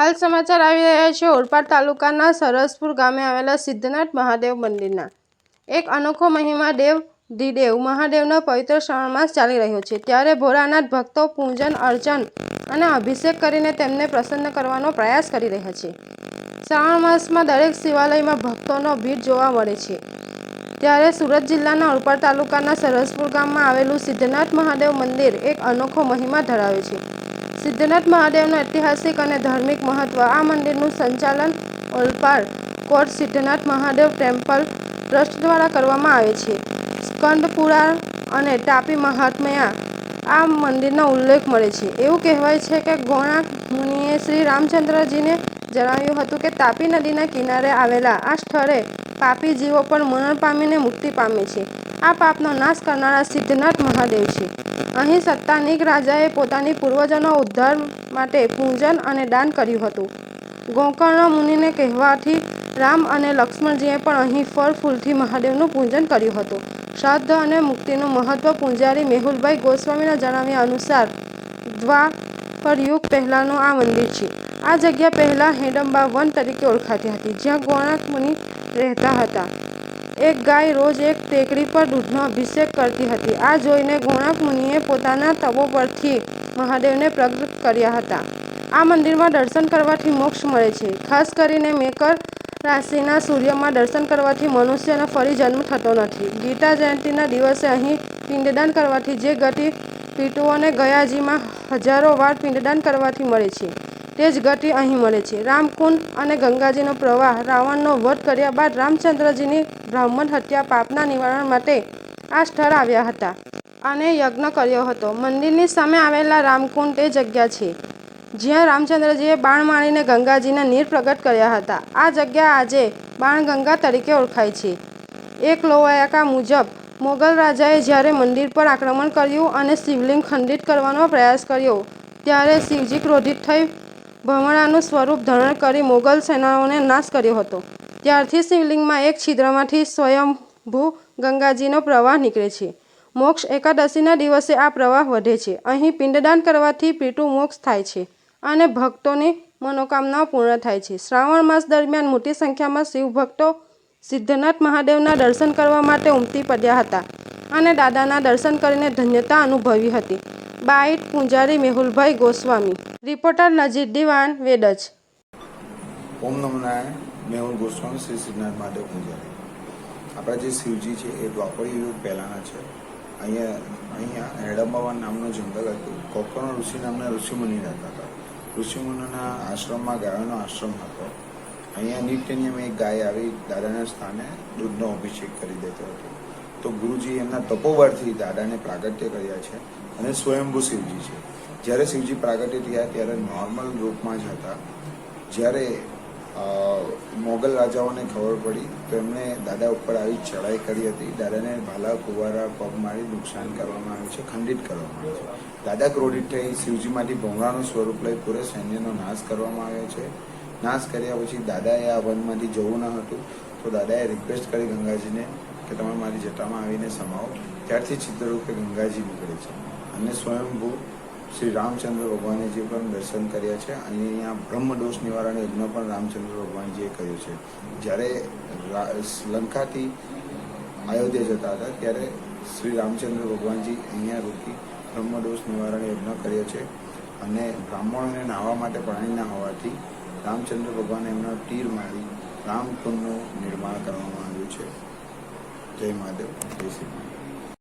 હાલ સમાચાર આવી રહ્યા છે. ઓલપાડ તાલુકાના સરસપુર ગામે આવેલા સિદ્ધનાથ મહાદેવ મંદિરના એક અનોખો મહિમા દેવ દિદેવ મહાદેવનો પવિત્ર શ્રાવણ માસ ચાલી રહ્યો છે. ત્યારે ભોળાનાથ ભક્તો પૂજન, અર્ચન અને અભિષેક કરીને તેમને પ્રસન્ન કરવાનો પ્રયાસ કરી રહ્યા છે. શ્રાવણ માસમાં દરેક શિવાલયમાં ભક્તોનો ભીડ જોવા મળે છે. ત્યારે સુરત જિલ્લાના ઓલપાડ તાલુકાના સરસપુર ગામમાં આવેલું સિદ્ધનાથ મહાદેવ મંદિર એક અનોખો મહિમા ધરાવે છે. સિદ્ધનાથ મહાદેવનું ઐતિહાસિક અને ધાર્મિક મહત્વ. આ મંદિરનું સંચાલન ઓલપાડ કોટ સિદ્ધનાથ મહાદેવ ટેમ્પલ ટ્રસ્ટ દ્વારા કરવામાં આવે છે. સ્કંદ પુરાણ અને તાપી મહાત્મ્યા આ મંદિરનો ઉલ્લેખ મળે છે. એવું કહેવાય છે કે ગોણાક મુનિએ શ્રી રામચંદ્રજીને જણાવ્યું હતું કે તાપી નદીના કિનારે આવેલા આ સ્થળે પાપી જીવો પણ મરણ પામીને મુક્તિ પામે છે. આ પાપનો નાશ કરનારા સિદ્ધનાથ મહાદેવ છે. અહીં સત્તાનિક રાજાએ પોતાની પૂર્વજોનો ઉદ્ધાર માટે પૂજન અને દાન કર્યું હતું. ગોકર્ણ મુનિને કહેવાથી રામ અને લક્ષ્મણજીએ પણ અહીં ફળ, ફૂલથી મહાદેવનું પૂજન કર્યું હતું. શ્રાદ્ધ અને મુક્તિનું મહત્વ પૂંજારી મેહુલભાઈ ગોસ્વામીના જણાવ્યા અનુસાર દ્વાપર યુગ પહેલાંનું આ મંદિર છે. આ જગ્યા પહેલાં હેડંબા વન તરીકે ઓળખાતી હતી, જ્યાં ગોણાક મુનિ રહેતા હતા. એક ગાય રોજ એક ટેકરી પર દૂધનો અભિષેક કરતી હતી. આ જોઈને ગોણાક મુનિએ પોતાના તવો પરથી મહાદેવને પ્રગટ કર્યા હતા. આ મંદિરમાં દર્શન કરવાથી મોક્ષ મળે છે. ખાસ કરીને મેકર રાશિના સૂર્યમાં દર્શન કરવાથી મનુષ્યનો ફરી જન્મ થતો નથી. ગીતા જયંતિના દિવસે અહીં પિંડદાન કરવાથી જે ગતિ પીટુઓને ગયાજીમાં હજારો વાર પિંડદાન કરવાથી મળે છે. તે જ ગતિ અહીં મળે છે. રામકુંડ અને ગંગાજીનો પ્રવાહ રાવણનો વધ કર્યા બાદ રામચંદ્રજીની બ્રાહ્મણ હત્યા પાપના નિવારણ માટે આ સ્થળ આવ્યા હતા અને યજ્ઞ કર્યો હતો. મંદિરની સામે આવેલા રામકુંડ તે જગ્યા છે, જ્યાં રામચંદ્રજીએ બાણ મારીને ગંગાજીના નીર પ્રગટ કર્યા હતા. આ જગ્યા આજે બાણગંગા તરીકે ઓળખાય છે. એક લોવાયકા મુજબ, મોગલ રાજાએ જ્યારે મંદિર પર આક્રમણ કર્યું અને શિવલિંગ ખંડિત કરવાનો પ્રયાસ કર્યો, ત્યારે શિવજી ક્રોધિત થઈ ભમરાનું સ્વરૂપ ધારણ કરી મોગલ સેનાઓને નાશ કર્યો હતો. ત્યારથી શિવલિંગમાં એક છિદ્રમાંથી સ્વયંભૂ ગંગાજીનો પ્રવાહ નીકળે છે. મોક્ષ એકાદશીના દિવસે આ પ્રવાહ વધે છે. અહીં પિંડદાન કરવાથી પીટુ મોક્ષ થાય છે અને ભક્તોની મનોકામનાઓ પૂર્ણ થાય છે. શ્રાવણ માસ દરમિયાન મોટી સંખ્યામાં શિવભક્તો સિદ્ધનાથ મહાદેવના દર્શન કરવા માટે ઉમટી પડ્યા હતા અને દાદાના દર્શન કરીને ધન્યતા અનુભવી હતી. Byte પૂંજારી Mehulbhai Goswami reporter Nazir Diwan, Vedaj. ઓમ નમઃ મેં હું ગોસ્વામી શ્રી સિદ્ધનાથ મહાદેવ પૂજારી આપણા જે શિવજી છે, એ દ્વાપર યુગ પહેલાંના છે. અહીંયા અહીંયા હેડમ્બાવા નામનું જંગલ હતું. કોકર્ણ ઋષિ નામના ઋષિમુનિ રહેતા હતા. ઋષિમુનિના આશ્રમમાં ગાયોનો આશ્રમ હતો. અહીંયા નિત્ય નિયમ એક ગાય આવી દાદાના સ્થાને દૂધનો અભિષેક કરી દેતો હતો. તો ગુરુજી એમના તપોવરથી દાદાને પ્રાગટ્ય કર્યા છે અને સ્વયંભૂ શિવજી છે. જ્યારે શિવજી પ્રાગટ્ય થયા ત્યારે નોર્મલ રૂપમાં જ હતા. જ્યારે મોગલ રાજાઓને ખબર પડી તો એમણે દાદા ઉપર આવી ચડાઈ કરી હતી. દાદાને ભાલા, કુવારા, પગ મારી નુકસાન કરવામાં આવ્યું છે, ખંડિત કરવામાં આવ્યું છે. દાદા ક્રોધિત થઈ શિવજીમાંથી ભોંગળાનું સ્વરૂપ લઈ પૂરે સૈન્યનો નાશ કરવામાં આવ્યો છે. નાશ કર્યા પછી દાદાએ આ વનમાંથી જવું ન હતું. તો દાદાએ રિક્વેસ્ટ કરી ગંગાજીને કે તમે મારી જટામાં આવીને સમાવો. ત્યારથી ચિત્રરૂપે ગંગાજી નીકળે છે. અને સ્વયંભૂ શ્રી રામચંદ્ર ભગવાને પણ દર્શન કર્યા છે અને અહીંયા બ્રહ્મદોષ નિવારણ યજ્ઞ પણ રામચંદ્ર ભગવાનજીએ કર્યો છે. જ્યારે લંકાથી અયોધ્યા જતા હતા, ત્યારે શ્રી રામચંદ્ર ભગવાનજી અહીંયા રોકી બ્રહ્મદોષ નિવારણ યજ્ઞ કર્યો છે. અને બ્રાહ્મણોને નાહવા માટે પાણી ના હોવાથી રામચંદ્ર ભગવાને એમના તીર મારી રામકુંડનું નિર્માણ કરવામાં આવ્યું છે. જય મહાદેવ જય શ્રી મહાદેવ